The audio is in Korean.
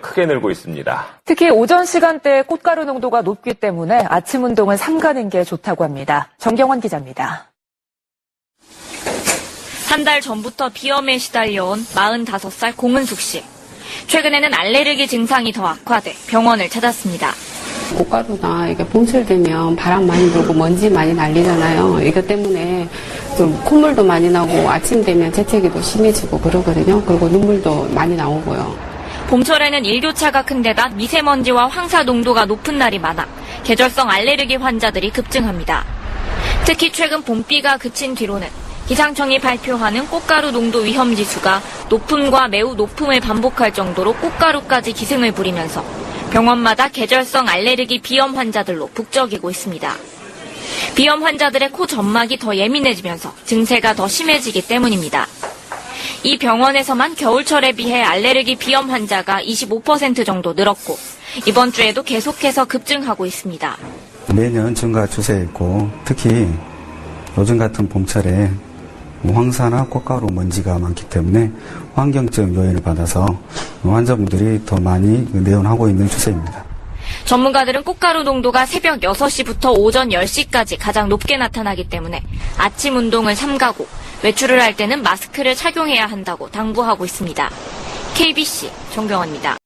크게 늘고 있습니다. 특히 오전 시간대에 꽃가루 농도가 높기 때문에 아침 운동은 삼가는 게 좋다고 합니다. 정경원 기자입니다. 한 달 전부터 비염에 시달려온 45살 공은숙 씨. 최근에는 알레르기 증상이 더 악화돼 병원을 찾았습니다. 꽃가루나 이게 봄철되면 바람 많이 불고 먼지 많이 날리잖아요. 이것 때문에 좀 콧물도 많이 나고 아침 되면 재채기도 심해지고 그러거든요. 그리고 눈물도 많이 나오고요. 봄철에는 일교차가 큰 데다 미세먼지와 황사 농도가 높은 날이 많아 계절성 알레르기 환자들이 급증합니다. 특히 최근 봄비가 그친 뒤로는 기상청이 발표하는 꽃가루 농도 위험 지수가 높음과 매우 높음을 반복할 정도로 꽃가루까지 기승을 부리면서 병원마다 계절성 알레르기 비염 환자들로 북적이고 있습니다. 비염 환자들의 코 점막이 더 예민해지면서 증세가 더 심해지기 때문입니다. 이 병원에서만 겨울철에 비해 알레르기 비염 환자가 25% 정도 늘었고 이번 주에도 계속해서 급증하고 있습니다. 매년 증가 추세에 있고 특히 요즘 같은 봄철에 황사나 꽃가루 먼지가 많기 때문에 환경적 요인을 받아서 환자분들이 더 많이 내원하고 있는 추세입니다. 전문가들은 꽃가루 농도가 새벽 6시부터 오전 10시까지 가장 높게 나타나기 때문에 아침 운동을 삼가고 외출을 할 때는 마스크를 착용해야 한다고 당부하고 있습니다. KBC 정경원입니다.